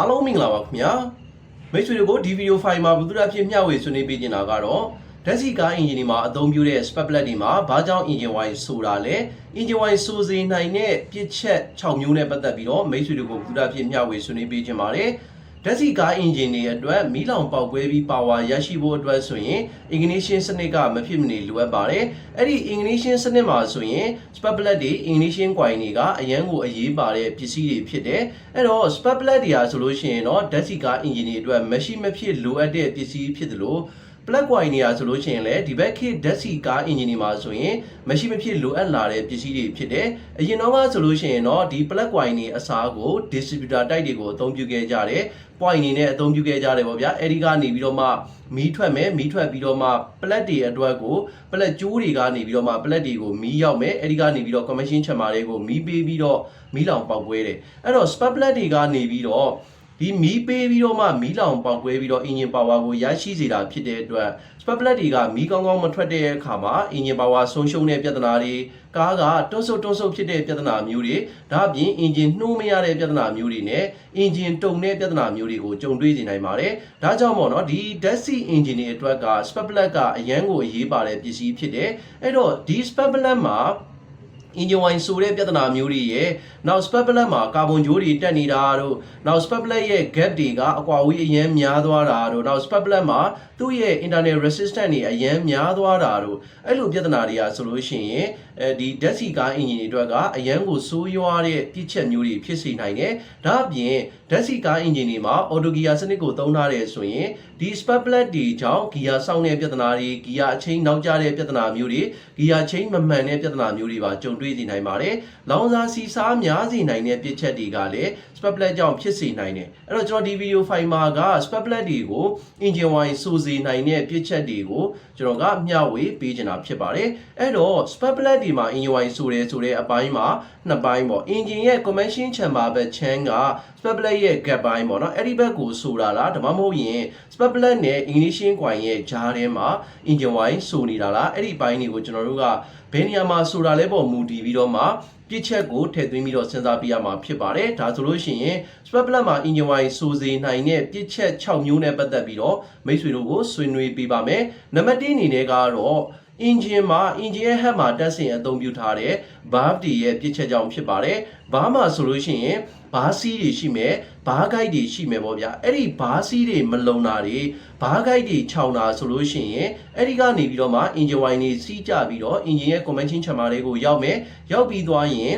အားလုံးမင်္ဂလာပါခင်ဗျာမိတ်ဆွေတို့ဒီဗီဒီယိုဖိုင်မှာဘုသူရဖြစ်မျှဝေဆွေးနွေးပေးနေတာကတော့ဓာတ်ဆီကားအင်ဂျင်တွေမှာအသုံးပြုတဲ့ spark plug တွေမှာဘာကြောင့်အင်ဂျင်ဝိုင်းဆိုတာလဲအင်ဂျင်ဝိုင်းဆိုစေနိုင်တဲ့ပြစ်ချက်6မျိုးနဲ့ပတ်သက်ပြီးတော့မိတ်ဆွေတို့ကိုဘုသူရဖြစ်မျှဝေဆွေးနွေးပေးခြင်းပါတယ် ဓာတ်ဆီကားအင်ဂျင်တွေအတွက်မီးလောင်ပေါက်ကွဲပြီးပါဝါရရှိဖို့အတွက်ဆိုရင် ignition စနစ်ကမဖြစ်မနေလိုအပ်ပါတယ်အဲ့ဒီ ignition စနစ်မှာဆိုရင် spark plug တွေ ignition coil တွေကအရန်ကိုအရေးပါတဲ့ပစ္စည်းတွေဖြစ်တယ်အဲ့တော့ spark plug တွေဟာဆိုလို့ရှိရင်တော့ဓာတ်ဆီကားအင်ဂျင်တွေအတွက်မရှိမဖြစ်လိုအပ်တဲ့ပစ္စည်းဖြစ်တယ်လို့ plug coil နေရာဆိုလို့ရှိရင်လည်းဒီဘက်ခေတ်ဓာတ်ဆီကားအင်ဂျင်တွေမှာဆိုရင်မရှိမဖြစ်လိုအပ်လာတဲ့ပစ္စည်းတွေဖြစ်တယ်။အရင်တော့ကဆိုလို့ရှိရင်တော့ဒီ plug coil နေအစားကို distributor တိုက်တွေကိုအသုံးပြုခဲ့ကြတယ်။ point အနေနဲ့အသုံးပြုခဲ့ကြတယ်ပေါ့ဗျာ။အဲဒီကနေပြီးတော့မှမီးထွက်မယ်မီးထွက်ပြီးတော့မှ plug တွေအတွက်ကို plug ကျိုးတွေကနေပြီးတော့မှ plug တွေကိုမီးရောက်မယ်အဲဒီကနေပြီးတော့ commission ချမာတွေကိုမီးပေးပြီးတော့မီးလောင်ပေါက်ကွဲတယ်။အဲ့တော့ spark plug တွေကနေပြီးတော့ ဒီမီးပေးပြီးတော့မှမီးလောင်ပေါက်ကွဲပြီးတော့ engine power ကိုရရှိစေတာဖြစ်တဲ့အတွက် spark plug တွေကမီးကောင်းကောင်းမထွက်တဲ့အခါမှာ engine power ဆုံးရှုံးတဲ့ပြဿနာတွေကားကတွန်းဆုပ်တွန်းဆုပ်ဖြစ်တဲ့ပြဿနာမျိုးတွေဒါအပြင် engine နှိုးမရတဲ့ပြဿနာမျိုးတွေနဲ့ engine တုံတဲ့ပြဿနာမျိုးတွေကိုကြုံတွေ့နေနိုင်ပါတယ်။ဒါကြောင့်မို့နော်ဒီ Desi engine တွေအတွက်က spark plug ကအရန်ကိုအရေးပါတဲ့ပစ္စည်းဖြစ်တယ်။အဲ့တော့ဒီ spark plug မှာ engine wine ဆိုတဲ့ပြဿနာမျိုးတွေရဲ့နောက် spark plug မှာကာဗွန်ဂျိုးတွေတက်နေတာတို့နောက် spark plug ရဲ့ gap တွေကအကွာဝေးအရန်များသွားတာတို့နောက် spark plug မှာသူ့ရဲ့ internal resistance တွေအရန်များသွားတာတို့အဲ့လိုပြဿနာတွေကဆိုလို့ရှိရင် အဲဒီ dead sea ကား engine တွေအတွက်ကအရန်ကိုဆိုးရွားတဲ့ပြစ်ချက်မျိုးတွေဖြစ်စေနိုင်တယ်ဒါအပြင် dead sea ကား engine တွေမှာ auto gear စနစ်ကိုသုံးထားတယ်ဆိုရင်ဒီ spark plug တွေကြောင့် gear စောင့်တဲ့ပြဿနာတွေ gear အချိန်နောက်ကျတဲ့ပြဿနာမျိုးတွေ gear ချိန်မမှန်တဲ့ပြဿနာမျိုးတွေပါကြုံတွေ့နေနိုင်ပါတယ်။လောင်စာစီစားများစေနိုင်တဲ့ပြစ်ချက်တွေကလည်း spark plug ကြောင့်ဖြစ်စေနိုင်တယ်။အဲ့တော့ကျွန်တော်ဒီ video file မှာက spark plug တွေကို engine wine ဆိုစေနိုင်တဲ့ပြစ်ချက်တွေကိုကျွန်တော်ကမျှဝေပေးချင်တာဖြစ်ပါတယ်။အဲ့တော့ spark plug တွေမှာ engine wine ဆိုတယ်ဆိုတဲ့အပိုင်းမှာနှစ်ပိုင်းပေါ့။ engine ရဲ့ compression chamber ဘက် chain က spark plug ရဲ့ gap ပိုင်းပေါ့နော်။အဲ့ဒီဘက်ကိုဆိုတာလားဒါမှမဟုတ်ရင် spark plug နဲ့ ignition coil ရဲ့ကြားထဲမှာ engine wine ဆိုနေတာလား။အဲ့ဒီပိုင်းတွေကိုကျွန်တော်တို့ကဘယ်နေရာမှာဆိုတာလဲပေါ့မူတည်ပြီးတော့မှပြစ်ချက်ကိုထည့်သွင်းပြီးတော့စဉ်းစားပြရမှာဖြစ်ပါတယ်။ဒါဆိုလို့ရှိရင် spark plug မှာ engine wine ဆိုစေနိုင်တဲ့ပြစ်ချက်6မျိုးနဲ့ပတ်သက်ပြီးတော့မိတ်ဆွေတို့ကိုဆွေးနွေးပေးပါမယ်။နံပါတ်1အနေနဲ့ကတော့ engine မှာ engine ရဲ့ head မှာတက်ဆင်အသုံးပြုထားတဲ့ valve တွေရဲ့ပြစ်ချက်ကြောင့်ဖြစ်ပါတယ်။ဘာမှဆိုလို့ရှိရင်ဘားစီးတွေရှိမယ်ဘားဂိုက်တွေရှိမယ်ပေါ့ဗျာအဲ့ဒီဘားစီးတွေမလုံတာတွေဘားဂိုက်တွေခြောင်တာဆိုလို့ရှိရင်အဲ့ဒီကနေပြီးတော့မှ engine wine တွေစီးကြပြီးတော့ engine ရဲ့ convention chamber တွေကိုရောက်မယ်ရောက်ပြီးသွားရင်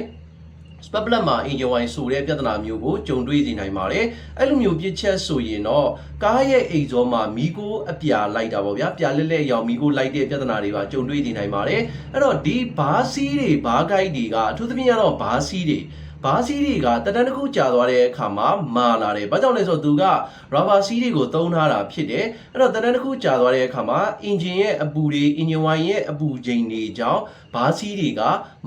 spark plug မှာ engine wine ဆိုတဲ့ပြဿနာမျိုးကိုကြုံတွေ့နေနိုင်ပါတယ်အဲ့လိုမျိုးပြစ်ချက်ဆိုရင်တော့ကားရဲ့အိတ်ဇောမှာမီးကိုအပြာလိုက်တာပေါ့ဗျာပြာလက်လက်ရောင်မီးကိုလိုက်တဲ့ပြဿနာတွေပါကြုံတွေ့နေနိုင်ပါတယ်အဲ့တော့ဒီဘားစီးတွေဘားဂိုက်တွေကအထူးသဖြင့်ကတော့ဘားစီးတွေ ဘားစီးတွေကတတန်းတစ်ခုကြာသွားတဲ့အခါမှာမာလာတယ်။ဘာကြောင့်လဲဆိုတော့သူက rubber စီးတွေကိုသုံးထားတာဖြစ်တယ်။အဲ့တော့တတန်းတစ်ခုကြာသွားတဲ့အခါမှာ engine ရဲ့အပူတွေ engine wine ရဲ့အပူချိန်တွေကြောင့်ဘားစီးတွေက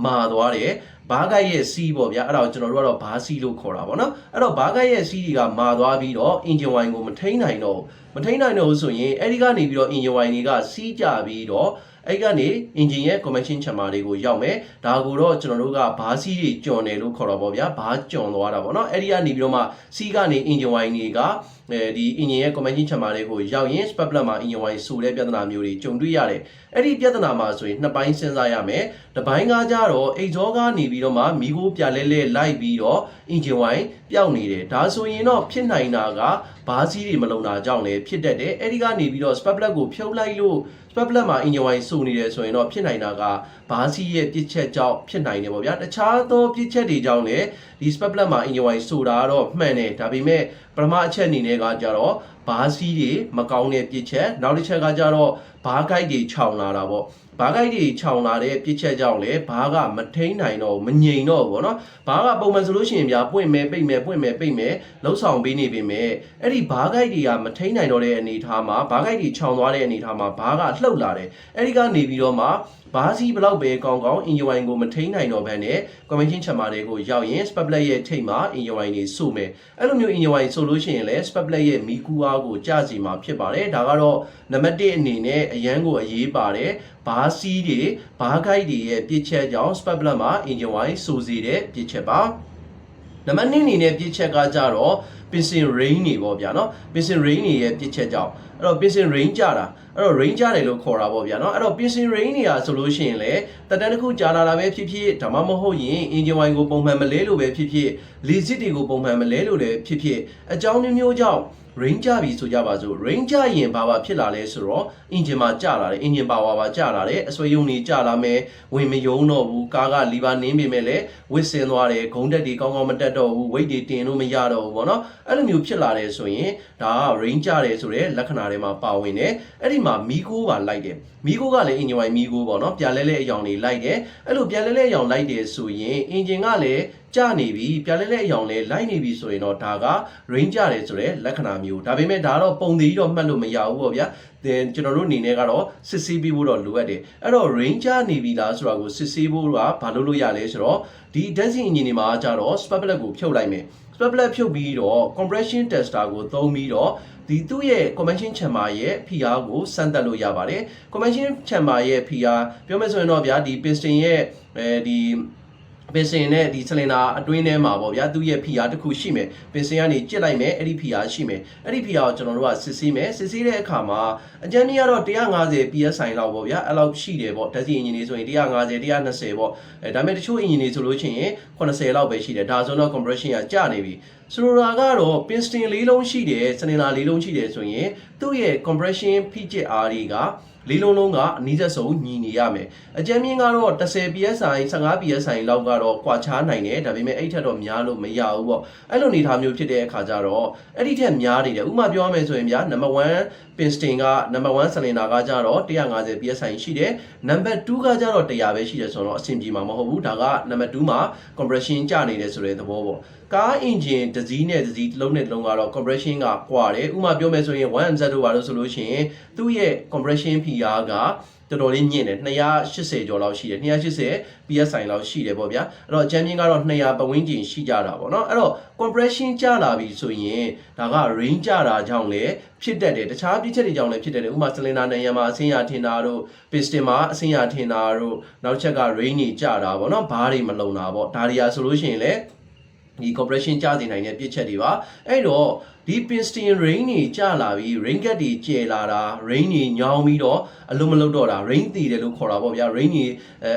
မာသွားတယ်။ဘားဂိုက်ရဲ့စီးပေါ့ဗျာအဲ့ဒါကိုကျွန်တော်တို့ကတော့ဘားစီးလို့ခေါ်တာပေါ့နော်အဲ့တော့ဘားဂိုက်ရဲ့စီးတွေကမာသွားပြီးတော့ engine wine ကိုမထိန်းနိုင်တော့ဘူးမထိန်းနိုင်တော့ဘူးဆိုရင်အဲ့ဒီကနေပြီးတော့ engine wine တွေကစီးကြပြီးတော့ အဲ့ကနေ engine ရဲ့ compression chamber တွေကိုရောက်မယ်ဒါကိုတော့ကျွန်တော်တို့ကဘားစီးတွေကျွံတယ်လို့ခေါ်တော့ဗောဗျာဘားကျွံသွားတာဗောနော်အဲ့ဒီကနေပြီးတော့မှစီးကနေ engine wine တွေကအဲဒီ engine ရဲ့ compression chamber တွေကိုရောက်ရင် spark plug မှာ engine wine ဆိုတဲ့ပြဿနာမျိုးတွေကြုံတွေ့ရတယ်အဲ့ဒီပြဿနာမှာဆိုရင်နှစ်ပိုင်းစဉ်းစားရမယ်တစ်ပိုင်းကကြတော့ exhaust ကနေပြီးတော့မှမီးခိုးပြလဲလဲလိုက်ပြီးတော့ engine wine ပျောက်နေတယ်ဒါဆိုရင်တော့ဖြစ်နိုင်တာကဘားစီးတွေမလုံတာကြောင့်လည်းဖြစ်တတ်တယ်အဲ့ဒီကနေပြီးတော့ spark plug ကိုဖြုတ်လိုက်လို့ spark plug မှာ engine wine စုနေတယ်ဆိုရင်တော့ဖြစ်နိုင်တာကဘားစီးရဲ့ပြစ်ချက်ကြောင့်ဖြစ်နိုင်တယ်ပေါ့ဗျာတခြားသောပြစ်ချက်တွေကြောင့်လည်းဒီ spark plug မှာ engine wine ဆိုတာကတော့မှန်တယ်ဒါပေမဲ့ပထမအချက်အနေနဲ့ကကြတော့ဘားစီးတွေမကောင်းတဲ့ပြစ်ချက်နောက်တစ်ချက်ကကြတော့ဘားဂိုက်တွေခြောင်လာတာပေါ့ ဘားဂိုက်တွေခြောင်လာတဲ့ပြစ်ချက်ကြောင့်လည်းဘားကမထိန်နိုင်တော့မငြိမ်တော့ဘူးပေါ့နော်ဘားကပုံမှန်ဆိုလို့ရှိရင်ဗျာပွင့်မယ်ပိတ်မယ်ပွင့်မယ်ပိတ်မယ်လှုပ်ဆောင်ပေးနေပေမဲ့အဲ့ဒီဘားဂိုက်တွေကမထိန်နိုင်တော့တဲ့အနေအထားမှာဘားဂိုက်တွေခြောင်သွားတဲ့အနေအထားမှာဘားကလှုပ်လာတယ်အဲ့ဒီကနေပြီးတော့မှဘားစီဘလောက်ပဲကောင်းကောင်း engine wine ကိုမထိန်နိုင်တော့ဘဲနဲ့ convention chamber တွေကိုရောက်ရင် spark plug ရဲ့ထိပ်မှာ engine wine တွေစုမယ်အဲ့လိုမျိုး engine wine ဆိုလို့ရှိရင်လည်း spark plug ရဲ့မီးကူအားကိုကျစီမှာဖြစ်ပါတယ်ဒါကတော့နံပါတ်1အနေနဲ့အရန်ကိုအရေးပါတယ် ဘားစီးတွေဘားဂိုက်တွေရဲ့ပြစ်ချက်ကြောင့် spark plug မှာ engine wine စုစေတဲ့ပြစ်ချက်ပါနံပါတ်2အနေနဲ့ပြစ်ချက်ကကြတော့ပ piston range နေပေါ့ဗျာနော် piston range နေရဲ့ပြစ်ချက်ကြောင့်အဲ့တော့ piston range ကြတာအဲ့တော့ range ကြတယ်လို့ခေါ်တာပေါ့ဗျာနော်အဲ့တော့ piston range နေရဆိုလို့ရှိရင်လေတက်တန်းတစ်ခုကြာလာတာပဲဖြစ်ဖြစ်ဒါမှမဟုတ်ရင် engine wine ကိုပုံမှန်မလဲလို့ပဲဖြစ်ဖြစ်လေစစ်တွေကိုပုံမှန်မလဲလို့လည်းဖြစ်ဖြစ်အကြောင်းမျိုးမျိုးကြောင့် range ကြပြီဆိုကြပါစို့ range ကြရင်ဘာဘာဖြစ်လာလဲဆိုတော့ engine မှာကြလာတယ် engine power ပါကြလာတယ်အဆွေယုံတွေကြလာမယ်ဝင်မယုံတော့ဘူးကားကလီဗာနင်းပေမဲ့လည်းဝစ်စင်သွားတယ်ဂုံတက်တွေကောင်းကောင်းမတက်တော့ဘူး weight တွေတင်လို့မရတော့ဘူးပေါ့နော်အဲ့လိုမျိုးဖြစ်လာတယ်ဆိုရင်ဒါက range ကြတယ်ဆိုတဲ့လက္ခဏာတွေမှာပါဝင်တယ်အဲ့ဒီမှာမီကိုပါလိုက်တယ်မီကိုကလည်း engine wine မီကိုပေါ့နော်ပြန်လဲလဲအယောင်တွေလိုက်တယ်အဲ့လိုပြန်လဲလဲအယောင်လိုက်တယ်ဆိုရင် engine ကလည်းကြနေပြီပြန်လဲလဲအယောင်လဲလိုက်နေပြီဆိုရင်တော့ဒါက range ကြတယ်ဆိုတဲ့လက္ခဏာမျိုးဒါပေမဲ့ဒါတော့ပုံသေးတော့မှတ်လို့မရဘူးပေါ့ဗျာ then ကျွန်တော်တို့အနေနဲ့ကတော့စစ်ဆေးပြီးဖို့တော့လိုအပ်တယ်အဲ့တော့ range ကြနေပြီလားဆိုတာကိုစစ်ဆေးဖို့ကဘာလို့လို့ရလဲဆိုတော့ဒီ dancing engine တွေမှာကြတော့ spark plug ကိုဖြုတ်လိုက်မယ် spark plug ဖြုတ်ပြီးတော့ compression tester ကိုသုံးပြီးတော့ဒီသူ့ရဲ့ convention chamber ရဲ့ PR ကိုစမ်းသပ်လို့ရပါတယ် convention chamber ရဲ့ PR ပြောမယ်ဆိုရင်တော့ဗျာဒီ piston ရဲ့အဲဒီ ပင်စင်နဲ့ဒီဆလင်ဒါအတွင်းထဲမှာပေါ့ဗျာသူ့ရဲ့ PR တစ်ခုရှိမယ်ပင်စင်ကနေကြစ်လိုက်မယ်အဲ့ဒီ PR ရှိမယ်အဲ့ဒီ PR ကိုကျွန်တော်တို့ကစစ်ဆေးမယ်စစ်ဆေးတဲ့အခါမှာအကြမ်းကြီးကတော့150 PSI လောက်ပေါ့ဗျာအဲ့လောက်ရှိတယ်ပေါ့ဓာတ်ဆီအင်ဂျင်တွေဆိုရင်150 120ပေါ့အဲဒါပေမဲ့တချို့အင်ဂျင်တွေဆိုလို့ရှိရင်80လောက်ပဲရှိတယ်ဒါဆိုတော့ compression ကကျနေပြီဆိုလိုတာကတော့ piston လေးလုံးရှိတယ်ဆလင်ဒါလေးလုံးရှိတယ်ဆိုရင်သူ့ရဲ့ compression ဖိကျစ်အားတွေက လေးလုံးလုံးကအနည်းဆက်ဆုံးညီနေရမယ်အကြမ်းမြင့်ကတော့10 PSI 15 PSI လောက်ကတော့ကွာခြားနိုင်တယ်ဒါပေမဲ့အဲ့ထက်တော့များလို့မရဘူးပေါ့အဲ့လိုအနေအထားမျိုးဖြစ်တဲ့အခါကျတော့အဲ့ဒီထက်များနေတယ်ဥပမာပြောရမယ်ဆိုရင်ဗျာ number 1 piston က number 1 cylinder ကကြတော့150 PSI ရှိတယ် number 2ကကြတော့100ပဲရှိတယ်ဆိုတော့အဆင်ပြေမှာမဟုတ်ဘူးဒါက number 2မှာ compression ကျနေတယ်ဆိုတဲ့သဘောပေါ့ကား engine တစ်စီးနဲ့တစ်စီးတစ်လုံးနဲ့တစ်လုံးကတော့ compression ကကွာတယ်ဥပမာပြောမယ်ဆိုရင် 1Z တို့ပါလို့ဆိုလို့ရှိရင်သူ့ရဲ့ compression PR ကတော်တော်လေးညင့်တယ်280ကျော်လောက်ရှိတယ်280 PSI လောက်ရှိတယ်ပေါ့ဗျာအဲ့တော့အချမ်းမြင့်ကတော့200ပတ်ဝန်းကျင်ရှိကြတာပေါ့နော်အဲ့တော့ compression ကျလာပြီဆိုရင်ဒါက range ကျတာကြောင့်လည်းဖြစ်တတ်တယ်တခြားပြည့်ချက်တွေကြောင့်လည်းဖြစ်တတ်တယ်ဥပမာ cylinder နဲ့ရမှာအဆင်းရထင်တာတို့ piston မှာအဆင်းရထင်တာတို့နောက်တစ်ချက်က range ကြီးကျတာပေါ့နော်ဘားတွေမလုံတာပေါ့ဒါတွေရာဆိုလို့ရှိရင်လည်း ဒီ compression ကျစေနိုင်တဲ့ပြည့်ချက်တွေပါအဲ့တော့ဒီ piston range တွေကျလာပြီး range gap တွေကျယ်လာတာ range တွေညောင်းပြီးတော့အလုံးမလုံးတော့တာ range တည်တယ်လို့ခေါ်တာပေါ့ဗျာ range တွေ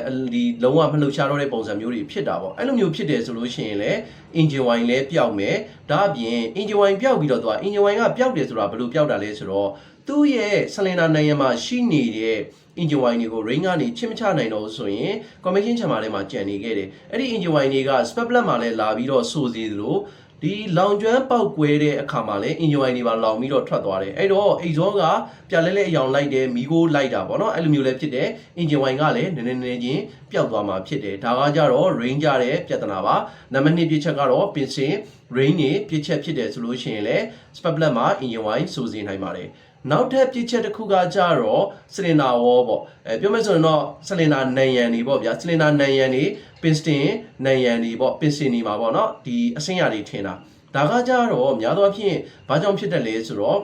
အဲဒီလုံးဝမလှုပ်ရှားတော့တဲ့ပုံစံမျိုးတွေဖြစ်တာပေါ့အဲ့လိုမျိုးဖြစ်တယ်ဆိုလို့ရှိရင်လည်း engine wine လည်းပျောက်မယ်ဒါအပြင် engine wine ပျောက်ပြီးတော့သူက engine wine ကပျောက်တယ်ဆိုတာဘယ်လိုပျောက်တာလဲဆိုတော့ သူ့ရဲ့ cylinder နိုင်ရမှာရှိနေတဲ့ engine wine တွေကို range ကနေချစ်မချနိုင်တော့ဘူးဆိုရင် commission ချမ်းမာထဲမှာကြံနေခဲ့တယ်အဲ့ဒီ engine wine တွေက spark plug မှာလည်းလာပြီးတော့စိုးစီသလိုဒီလောင်ကျွမ်းပေါက်ကွဲတဲ့အခါမှာလည်း engine wine တွေပါလောင်ပြီးတော့ထွက်သွားတယ်အဲ့တော့ exhaust ကပြလဲလဲအယောင်လိုက်တယ်မီးကိုလိုက်တာပေါ့နော်အဲ့လိုမျိုးလည်းဖြစ်တယ် engine wine ကလည်းနည်းနည်းနည်းချင်းပျောက်သွားမှာဖြစ်တယ်ဒါကကြတော့ range ကြတဲ့ပြဿနာပါနံပါတ်2ပြစ်ချက်ကတော့ပင်စင် range နေပြစ်ချက်ဖြစ်တယ်ဆိုလို့ရှိရင်လည်း spark plug မှာ engine wine စိုးစီနိုင်ပါတယ် နောက်ထပ်ပြစ်ချက်တစ်ခုကကြတော့စလင်ဒါဝေါ်ပေါ့အဲပြောမယ်ဆိုရင်တော့စလင်ဒါနံရံနေပေါ့ဗျာစလင်ဒါနံရံနေပင်စတင်နံရံနေပေါ့ပင်စင်နေမှာပေါ့နော်ဒီအဆင်းရတွေထင်တာဒါကကြတော့များသောအားဖြင့်ဘာကြောင့်ဖြစ်တယ်လဲဆိုတော့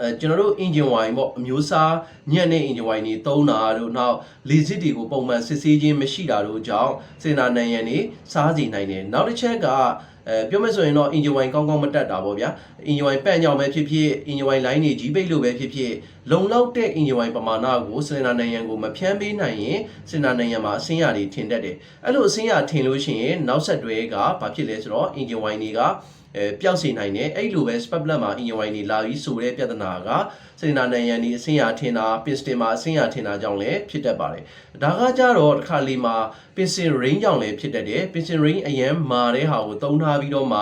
အဲကျွန်တော်တို့ engine wine ပေါ့အမျိုးအစားညံ့တဲ့ engine wine တွေသုံးတာတို့နောက်လေစစ်တွေကိုပုံမှန်စစ်ဆေးခြင်းမရှိတာတို့ကြောင့်စင်နာနံရံနေစားစီနိုင်တယ်နောက်တစ်ချက်က အဲပြောမယ်ဆိုရင်တော့ engine wine ကောင်းကောင်းမတက်တာပေါ့ဗျာ engine wine ပန့်ကြောင်ပဲဖြစ်ဖြစ် engine wine line တွေကြီးပိတ်လို့ပဲဖြစ်ဖြစ်လုံလောက်တဲ့ engine wine ပမာဏကိုစင်နာနိုင်ရန်ကိုမဖြန်းပေးနိုင်ရင်စင်နာနိုင်ရန်မှာအဆင်းရတွေထင်တတ်တယ်အဲ့လိုအဆင်းရထင်လို့ရှိရင်နောက်ဆက်တွဲကဘာဖြစ်လဲဆိုတော့ engine wine တွေက အဲပျောက်စေနိုင်တယ်အဲ့လိုပဲ spark plug မှာ engine wine တွေလာပြီးဆိုတဲ့ပြဿနာကစင်နာနိုင်ရန်ဒီအဆင်းရထင်တာ piston မှာအဆင်းရထင်တာကြောင့်လည်းဖြစ်တတ်ပါတယ်ဒါကကြတော့တစ်ခါလေးမှာ piston range ကြောင့်လည်းဖြစ်တတ်တယ် piston range အရင်မာတဲ့ဟာကိုသုံးထားပြီးတော့မှ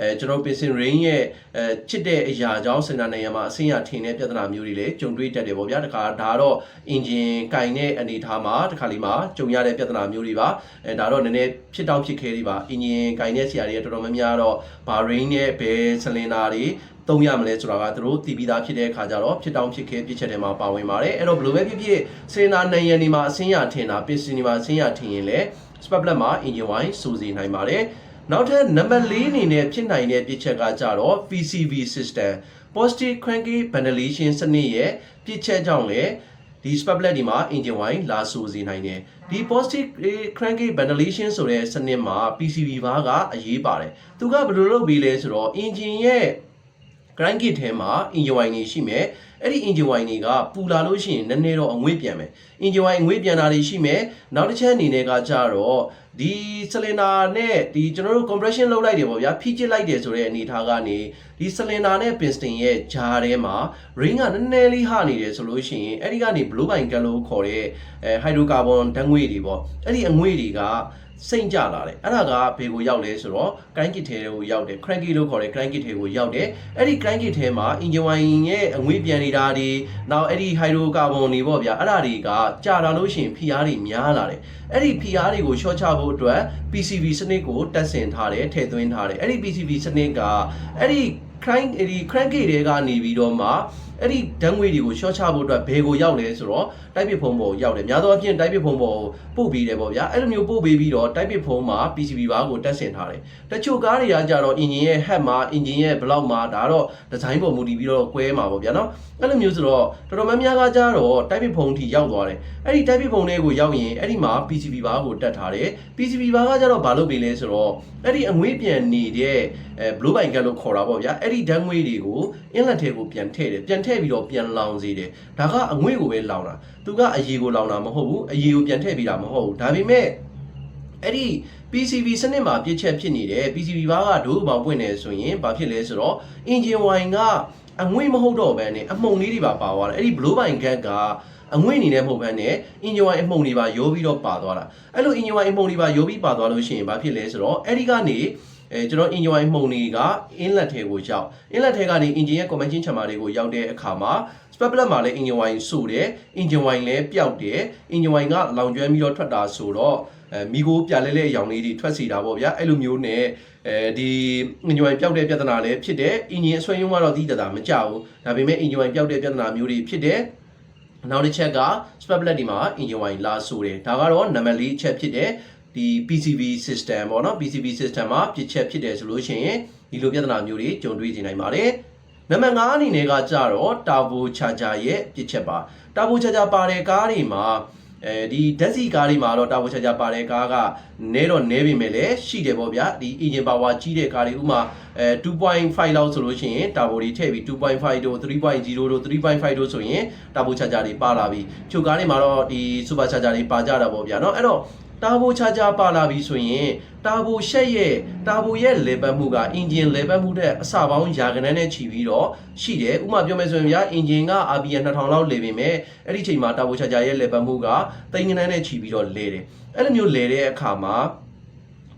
အဲကျွန်တော် piston range ရဲ့အဲချစ်တဲ့အရာကြောင့်စင်နာနိုင်ရန်မှာအဆင်းရထင်တဲ့ပြဿနာမျိုးတွေလည်းကြုံတွေ့တတ်တယ်ပေါ့ဗျာတခါဒါတော့ engine ကင်တဲ့အနေအထားမှာတခါလေးမှာကြုံရတဲ့ပြဿနာမျိုးတွေပါအဲဒါတော့နည်းနည်းဖြစ်တောင်းဖြစ်ခဲတွေပါ engine ကင်တဲ့ဆရာတွေတော်တော်များများတော့ဘာ range နဲ့ဘယ် cylinder တွေသုံးရမလဲဆိုတာကသူတို့တည်ပြီးသားဖြစ်တဲ့အခါကျတော့ဖြစ်တောင်းဖြစ်ခဲပြစ်ချက်တွေမှာပါဝင်ပါတယ်အဲ့တော့ဘယ်လိုပဲဖြစ်ဖြစ်စင်နာနိုင်ရန်ဒီမှာအဆင်းရထင်တာပစ္စည်းဒီမှာအဆင်းရထင်ရင်လည်း spark plug မှာ engine wine စူစီနိုင်ပါတယ် နောက်ထပ်နံပါတ်၄အနေနဲ့ဖြစ်နိုင်တဲ့ပြစ်ချက်ကကြတော့ PCV system positive cranky ventilation စနစ်ရဲ့ပြစ်ချက်ကြောင့်လည်းဒီ spark plug ဒီမှာ engine wine လာဆိုစေနိုင်တယ်ဒီ positive crankcase ventilation ဆိုတဲ့စနစ်မှာ PCB ဘားကအရေးပါတယ်သူကဘယ်လိုလုပ်ပြီးလဲဆိုတော့ engine ရဲ့ grind kit ထဲမှာ engine wine တွေရှိမယ်အဲ့ဒီ engine wine တွေကပူလာလို့ရှိရင်နည်းနည်းတော့အငွေ့ပြန်မယ် engine wine အငွေ့ပြန်တာတွေရှိမယ်နောက်တစ်ချက်အနေနဲ့ကကြတော့ဒီ cylinder နဲ့ဒီကျွန်တော်တို့ compression လုပ်လိုက်တယ်ပေါ့ဗျာဖိကျစ်လိုက်တယ်ဆိုတဲ့အနေအထားကနေဒီ cylinder နဲ့ piston ရဲ့ကြားထဲမှာ ring ကနည်းနည်းလေးဟနေတယ်ဆိုလို့ရှိရင်အဲ့ဒီကနေ blow by gas လို့ခေါ်တဲ့အဲ hydrocarbon ဓာတ်ငွေ့တွေပေါ့အဲ့ဒီအငွေ့တွေက စိမ့်ကြလာတယ်အဲ့ဒါကဘေကိုရောက်လဲဆိုတော့ crank kit ထဲကိုရောက်တယ် crank kit လို့ခေါ်တဲ့ crank kit ထဲကိုရောက်တယ်အဲ့ဒီ crank kit ထဲမှာ engine wine ရဲ့အငွေ့ပြန်နေတာတွေနောက်အဲ့ဒီ hydrocarbon တွေပေါ့ဗျာအဲ့ဒါတွေကကြာလာလို့ရှိရင်ဖိအားတွေများလာတယ်အဲ့ဒီဖိအားတွေကို short ချဖို့အတွက် PCB စနစ်ကိုတက်ဆင်ထားတယ်ထည့်သွင်းထားတယ်အဲ့ဒီ PCB စနစ်ကအဲ့ဒီ crank ဒီ crank gate တွေကနေပြီးတော့မှ အဲ့ဒီဓာတ်ငွေတွေကို short ချဖို့အတွက်ဘယ်ကိုရောက်လဲဆိုတော့တိုက်ပစ်ဖုံးပေါ်ကိုရောက်တယ်များသောအားဖြင့်တိုက်ပစ်ဖုံးပေါ်ကိုပို့ပြီးတယ်ပေါ့ဗျာအဲ့လိုမျိုးပို့ပေးပြီးတော့တိုက်ပစ်ဖုံးမှာ PCB ဘားကိုတက်ဆင်ထားတယ်တချို့ကားတွေကကြတော့ engine ရဲ့ head မှာ engine ရဲ့ block မှာဒါတော့ design ပေါ်မူတည်ပြီးတော့ကွဲမှာပေါ့ဗျာနော်အဲ့လိုမျိုးဆိုတော့တော်တော်များများကကြတော့တိုက်ပစ်ဖုံးထိရောက်သွားတယ်အဲ့ဒီတိုက်ပစ်ဖုံးတွေကိုရောက်ရင်အဲ့ဒီမှာ PCB ဘားကိုတက်ထားတယ် PCB ဘားကကြတော့ဘာလုပ်ပေးလဲဆိုတော့အဲ့ဒီအငွေ့ပြန်နေတဲ့အဲ blow by gas လို့ခေါ်တာပေါ့ဗျာအဲ့ဒီဓာတ်ငွေတွေကို inlet ထဲကိုပြန်ထည့်တယ်ပြန်ထည့်ပြီးတော့ပြန်လောင်စေတယ်ဒါကအငွေ့ကိုပဲလောင်တာသူကအရေကိုလောင်တာမဟုတ်ဘူးအရေကိုပြန်ထည့်ပြီးတာမဟုတ်ဘူးဒါပေမဲ့အဲ့ဒီ PCB စနစ်မှာပြည့်ချက်ဖြစ်နေတယ် PCB ဘားကဒိုးပေါင်ပွင့်နေဆိုရင်ဘာဖြစ်လဲဆိုတော့ engine wine ကအငွေ့မဟုတ်တော့ဘဲနဲ့အမှုန်လေးတွေပါပါသွားတယ်အဲ့ဒီ blow by gas ကအငွေ့အနေနဲ့မဟုတ်ဘဲနဲ့ engine wine အမှုန်တွေပါရိုးပြီးတော့ပါသွားတာအဲ့လို engine wine အမှုန်တွေပါရိုးပြီးပါသွားလို့ရှိရင်ဘာဖြစ်လဲဆိုတော့အဲ့ဒီကနေ အဲကျွန်တော် engine wine မှုန်တွေက inlet ထဲကိုရောက် inlet ထဲကနေ engine ရဲ့ convention chamber တွေကိုရောက်တဲ့အခါမှာ spark plug မှာလည်း engine wine ဆိုတယ် engine wine လည်းပျောက်တယ် engine wine ကလောင်ကျွမ်းပြီးတော့ထွက်တာဆိုတော့အဲမိကိုပြလဲလဲအယောင်လေးတွေထွက်စီတာပေါ့ဗျာအဲ့လိုမျိုးနဲ့အဲဒီ engine wine ပျောက်တဲ့ပြဿနာလည်းဖြစ်တယ် engine အဆွဲရုံးကတော့တိတတာမကြဘူးဒါပေမဲ့ engine wine ပျောက်တဲ့ပြဿနာမျိုးတွေဖြစ်တယ်နောက်တစ်ချက်က spark plug ဒီမှာ engine wine လာဆိုတယ်ဒါကတော့နံပါတ်၄အချက်ဖြစ်တယ် ဒီ PCB system ပေါ့နော် PCB system မှာပြစ်ချက်ဖြစ်တယ်ဆိုလို့ရှိရင်ဒီလိုပြဿနာမျိုးတွေကြုံတွေ့နေနိုင်ပါတယ်နံပါတ်5အနေနဲ့ကကြတော့ turbo charger ရဲ့ပြစ်ချက်ပါ turbo charger ပါတဲ့ကားတွေမှာအဲဒီဓာတ်စီကားတွေမှာတော့ turbo charger ပါတဲ့ကားကနဲတော့နဲပေမဲ့လည်းရှိတယ်ပေါ့ဗျာဒီ engine power ကြီးတဲ့ကားတွေဥမာအဲ2.5လောက်ဆိုလို့ရှိရင် turbo တွေထည့်ပြီး2.5တို့3.0တို့3.5တို့ဆိုရင် turbo charger တွေပါလာပြီချိုကားတွေမှာတော့ဒီ super charger တွေပါကြတာပေါ့ဗျာเนาะအဲ့တော့ တာဘိုချာချာပါလာပြီဆိုရင်တာဘိုရှက်ရဲ့တာဘိုရဲ့ level မှုက engine level မှုတဲ့အစပေါင်းယာကနန်းနဲ့ခြီပြီးတော့ရှိတယ်ဥပမာပြောမယ်ဆိုရင်ဗျာ engine က RPM 2000လောက်လေပေမဲ့အဲ့ဒီချိန်မှာတာဘိုချာချာရဲ့ level မှုကတိန်ကနန်းနဲ့ခြီပြီးတော့လဲတယ်အဲ့လိုမျိုးလဲတဲ့အခါမှာ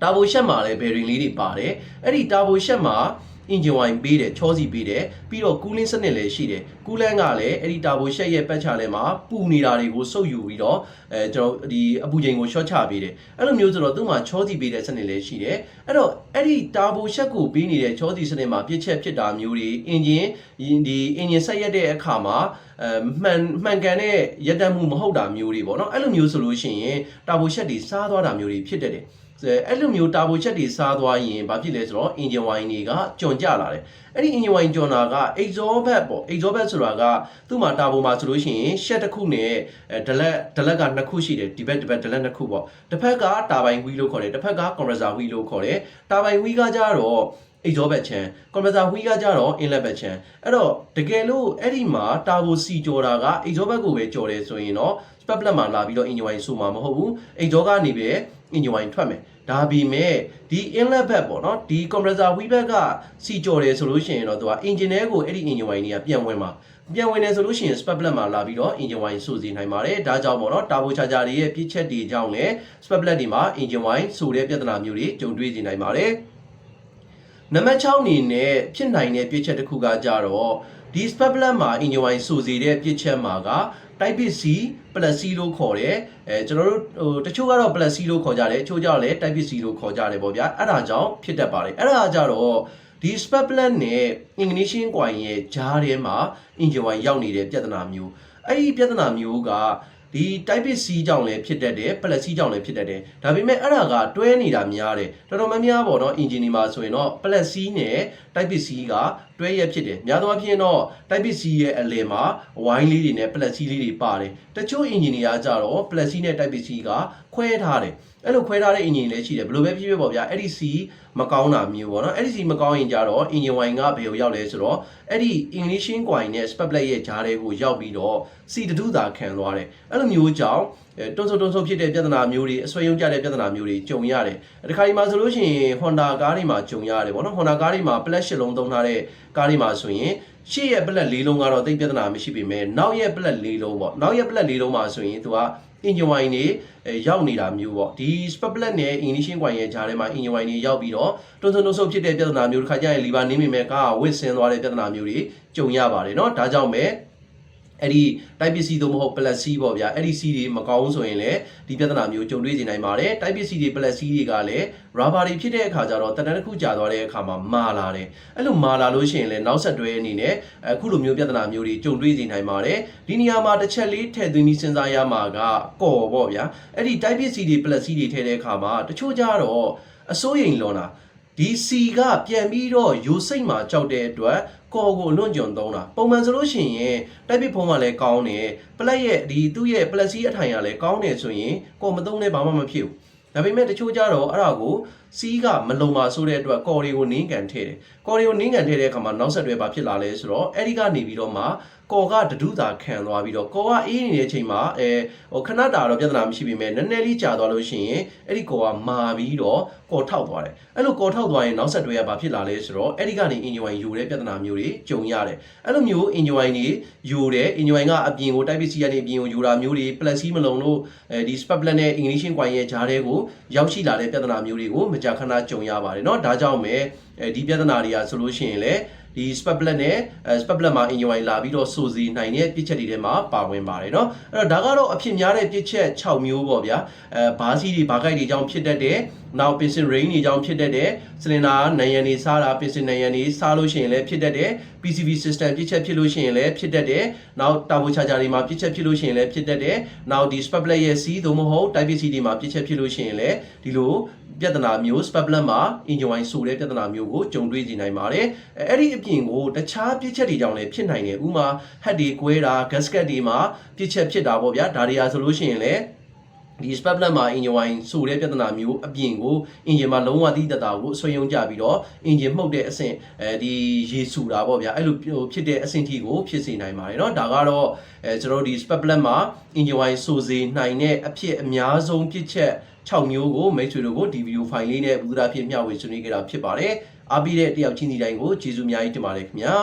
တာဘိုရှက်မှာလည်း bearing လေးတွေပါတယ်အဲ့ဒီတာဘိုရှက်မှာ engine wine ပေးတယ်ချောစီပေးတယ်ပြီးတော့ cooling စနစ်လည်းရှိတယ် coolant ကလည်းအဲ့ဒီ turbo shed ရဲ့ပတ်ချလဲမှာပူနေတာတွေကိုစုပ်ယူပြီးတော့အဲကျွန်တော်ဒီအပူချိန်ကို short ချပေးတယ်အဲ့လိုမျိုးဆိုတော့သူ့မှာချောစီပေးတဲ့စနစ်လည်းရှိတယ်အဲ့တော့အဲ့ဒီ turbo shed ကိုပေးနေတဲ့ချောစီစနစ်မှာပြည့်ချက်ဖြစ်တာမျိုးတွေ engine ဒီ engine ဆက်ရက်တဲ့အခါမှာအဲမှန်မှန်ကန်တဲ့ရက်တက်မှုမဟုတ်တာမျိုးတွေပေါ့နော်အဲ့လိုမျိုးဆိုလို့ရှိရင် turbo shed တွေစားသွားတာမျိုးတွေဖြစ်တတ်တယ် အဲ့လိုမျိုးတာဘိုချက်တွေစားသွားရင်ဘာဖြစ်လဲဆိုတော့ engine wine တွေကကြွန်ကြလာတယ်အဲ့ဒီ engine wine ကြွန်တာက exhaust bed ပေါ့ exhaust bed ဆိုတာကသူ့မှာတာဘိုမှာဆိုလို့ရှိရင် shed တစ်ခုနဲ့ဒလက်ဒလက်ကနှစ်ခုရှိတယ်ဒီဘက်ဒီဘက်ဒလက်နှစ်ခုပေါ့တစ်ဖက်ကတာဘိုင်ဝီလို့ခေါ်တယ်တစ်ဖက်က compressor wheel လို့ခေါ်တယ်တာဘိုင်ဝီကကြတော့ exhaust bed ချမ်း compressor wheel ကကြတော့ inlet bed ချမ်းအဲ့တော့တကယ်လို့အဲ့ဒီမှာတာဘိုစီကြော်တာက exhaust bed ကိုပဲကြော်တယ်ဆိုရင်တော့ spark plug မှာလာပြီးတော့ engine wine ဆိုမှာမဟုတ်ဘူး exhaust ကနေပဲ engine wine ထွက်မယ်ဒါပေမဲ့ဒီ inlet bed ပေါ့နော်ဒီ compressor wheel bed ကစီကြော်တယ်ဆိုလို့ရှိရင်တော့သူက engine ထဲကိုအဲ့ဒီ engine wine တွေကပြန်ဝင်မှာပြန်ဝင်နေဆိုလို့ရှိရင် spark plug မှာလာပြီးတော့ engine wine ဆိုစီနိုင်ပါတယ်ဒါကြောင့်ပေါ့နော် turbo charger တွေရဲ့ပြည့်ချက်တွေကြောင့်လည်း spark plug တွေမှာ engine wine ဆိုတဲ့ပြဿနာမျိုးတွေကြုံတွေ့နေနိုင်ပါတယ်နံပါတ်6အနေနဲ့ဖြစ်နိုင်တဲ့ပြည့်ချက်တစ်ခုကကြတော့ဒီ spark plug မှာ engine wine ဆိုစီတဲ့ပြည့်ချက်မှာက type C plus C လို့ခေါ်တယ်အဲကျွန်တော်တို့ဟိုတချို့ကတော့ plus C လို့ခေါ်ကြတယ်တချို့ကျတော့လည်း type C လို့ခေါ်ကြတယ်ပေါ့ဗျာအဲ့ဒါကြောင့်ဖြစ်တတ်ပါတယ်အဲ့ဒါကြတော့ဒီ spark plug နဲ့ ignition coil ရဲ့ကြားထဲမှာ engine wire ရောက်နေတဲ့ပြဿနာမျိုးအဲ့ဒီပြဿနာမျိုးကဒီ type C ကြောင့်လည်းဖြစ်တတ်တယ် plus C ကြောင့်လည်းဖြစ်တတ်တယ်ဒါပေမဲ့အဲ့ဒါကတွဲနေတာများတယ်တော်တော်များများပေါ့နော် engine ဒီမှာဆိုရင်တော့ plus C နဲ့ type C ကတွဲရက်ဖြစ်တယ်များသောအားဖြင့်တော့ type B C ရဲ့အလယ်မှာဝိုင်းလေးတွေနဲ့ plus C လေးတွေပါတယ်တချို့ engine တွေကကြတော့ plus C နဲ့ type B C ကခွဲထားတယ်အဲ့လိုခွဲထားတဲ့ engine လည်းရှိတယ်ဘယ်လိုပဲဖြစ်ဖြစ်ပေါ့ဗျာအဲ့ဒီ C မကောင်းတာမျိုးပေါ့နော်အဲ့ဒီ C မကောင်းရင်ကြတော့ engine wine ကဘယ်ကိုရောက်လဲဆိုတော့အဲ့ဒီ ignition coil နဲ့ spark plug ရဲ့ဂျားတွေကိုရောက်ပြီးတော့ C တတူတာခံသွားတယ်အဲ့လိုမျိုးကြောင့်အဲ တွန်းဆုံတွန်းဆုံဖြစ်တဲ့ပြဿနာမျိုးတွေအဆွေယုံကြတဲ့ပြဿနာမျိုးတွေကြုံရတယ်။တခါဒီမှာဆိုလို့ရှိရင် Honda ကားတွေမှာကြုံရတယ်ပေါ့နော်။ Honda ကားတွေမှာ plate ၈လုံးသုံးထားတဲ့ကားတွေမှာဆိုရင်ရှေ့ရဲ့ plate ၄လုံးကတော့တိတ်ပြဿနာမရှိပေမဲ့နောက်ရဲ့ plate ၄လုံးပေါ့။နောက်ရဲ့ plate ၄လုံးမှာဆိုရင်သူက engine wine တွေရောက်နေတာမျိုးပေါ့။ဒီ spark plate နဲ့ ignition wine ရဲ့ကြားထဲမှာ engine wine တွေရောက်ပြီးတော့တွန်းဆုံတွန်းဆုံဖြစ်တဲ့ပြဿနာမျိုးတစ်ခါကျရင် lever နင်းမိမဲ့ကားကဝစ်ဆင်းသွားတဲ့ပြဿနာမျိုးတွေကြုံရပါတယ်နော်။ဒါကြောင့်မဲ့ အဲ့ဒီ type C သို့မဟုတ် plus C ပေါ့ဗျာအဲ့ဒီ C တွေမကောင်းဆိုရင်လည်းဒီပြဿနာမျိုးကြုံတွေ့နေနိုင်ပါတယ် type C တွေ plus C တွေကလည်း rubber တွေဖြစ်တဲ့အခါကျတော့တဏ္ဍတစ်ခုကြာသွားတဲ့အခါမှာမာလာတယ်အဲ့လိုမာလာလို့ရှိရင်လည်းနောက်ဆက်တွဲအနေနဲ့အခုလိုမျိုးပြဿနာမျိုးတွေကြုံတွေ့နေနိုင်ပါတယ်ဒီနေရာမှာတစ်ချက်လေးထည့်သွင်းပြီးစဉ်းစားရမှာကကော်ပေါ့ဗျာအဲ့ဒီ type C တွေ plus C တွေထည့်တဲ့အခါမှာတချို့ကြတော့အစိုးရိမ်လွန်တာ ဒီ C ကပြန်ပြီးတော့ယူစိတ်မှာကြောက်တဲ့အတွက်ကော်ကိုအလွန်ကြုံသုံးတာပုံမှန်ဆိုလို့ရှိရင်တိုက်ပစ်ဖုံးကလည်းကောင်းတယ်ပလက်ရဲ့ဒီသူ့ရဲ့ပလက်စီအထိုင်ကလည်းကောင်းတယ်ဆိုရင်ကော်မသုံးလည်းဘာမှမဖြစ်ဘူးဒါပေမဲ့တချို့ကြတော့အဲ့ဒါကိုစီးကမလုံပါဆိုတဲ့အတွက်ကော်တွေကိုနင်းကန်ထည့်တယ်ကော်တွေကိုနင်းကန်ထည့်တဲ့အခါမှာနောက်ဆက်တွဲဘာဖြစ်လာလဲဆိုတော့အဲ့ဒီကနေပြီးတော့မှ ကော်ကတဒုတာခံသွားပြီးတော့ကော်ကအေးနေတဲ့အချိန်မှာအဲဟိုခဏတာတော့ပြဿနာမရှိပေမဲ့နည်းနည်းလေးကြာသွားလို့ရှိရင်အဲ့ဒီကော်ကမာပြီးတော့ကော်ထောက်သွားတယ်အဲ့လိုကော်ထောက်သွားရင်နောက်ဆက်တွဲကဘာဖြစ်လာလဲဆိုတော့အဲ့ဒီကနေ engine wine ယူတဲ့ပြဿနာမျိုးတွေကြုံရတယ်အဲ့လိုမျိုး engine wine တွေယူတယ် engine wine ကအပြင်ကို type C ကနေအပြင်ကိုယူတာမျိုးတွေ plus C မလုံလို့အဲဒီ spark plug နဲ့ ignition coil ရဲ့ဂျားတဲကိုရောက်ရှိလာတဲ့ပြဿနာမျိုးတွေကိုမကြာခဏကြုံရပါတယ်เนาะဒါကြောင့်ပဲ အဲဒီပြဿနာတွေကဆိုလို့ရှိရင်လည်းဒီ spark plug နဲ့အဲ spark plug မှာ engine wine လာပြီးတော့စိုးစီနိုင်တဲ့ပြစ်ချက်တွေထဲမှာပါဝင်ပါတယ်เนาะအဲ့တော့ဒါကတော့အဖြစ်များတဲ့ပြစ်ချက်6မျိုးပေါ့ဗျာအဲဘားစီတွေဘားကိုက်တွေကြောင့်ဖြစ်တတ်တဲ့နောက် piston ring တွေကြောင့်ဖြစ်တတ်တဲ့ cylinder နံရံတွေစားတာ piston နံရံတွေစားလို့ရှိရင်လည်းဖြစ်တတ်တဲ့ PCB system ပြစ်ချက်ဖြစ်လို့ရှိရင်လည်းဖြစ်တတ်တဲ့နောက် turbo charger တွေမှာပြစ်ချက်ဖြစ်လို့ရှိရင်လည်းဖြစ်တတ်တဲ့နောက်ဒီ spark plug ရဲ့ C သို့မဟုတ် type C တွေမှာပြစ်ချက်ဖြစ်လို့ရှိရင်လည်းဒီလို ပြဿနာမျိုး spark plug မှာ engine wine ဆိုတဲ့ပြဿနာမျိုးကိုကြုံတွေ့နေနိုင်ပါတယ်အဲအဲ့ဒီအပြင်ကိုတခြားပြစ်ချက်တွေကြောင့်လည်းဖြစ်နိုင်တယ်ဥမာ head တွေကွဲတာ gasket တွေမှာပြစ်ချက်ဖြစ်တာပေါ့ဗျာဒါတွေဟာဆိုလို့ရှိရင်လည်းဒီ spark plug မှာ engine wine ဆိုတဲ့ပြဿနာမျိုးအပြင်ကို engine မှာလုံးဝသီးတတာကိုအဆွေယုံကြပြီးတော့ engine မှုတ်တဲ့အဆင့်အဲဒီရေဆူတာပေါ့ဗျာအဲ့လိုဖြစ်တဲ့အဆင့်ထိကိုဖြစ်စေနိုင်ပါတယ်เนาะဒါကတော့အဲကျွန်တော်တို့ဒီ spark plug မှာ engine wine ဆိုစေနိုင်တဲ့အဖြစ်အများဆုံးပြစ်ချက် 6မျိုးကိုမိတ်ဆွေတို့ကိုဒီဗီဒီယိုဖိုင်လေးနဲ့ဘုရားဖြစ်မျှဝေဆွေးနွေးကြတာဖြစ်ပါတယ်အားပြီးတဲ့တယောက်ချင်းစီတိုင်းကိုကျေးဇူးအများကြီးတင်ပါတယ်ခင်ဗျာ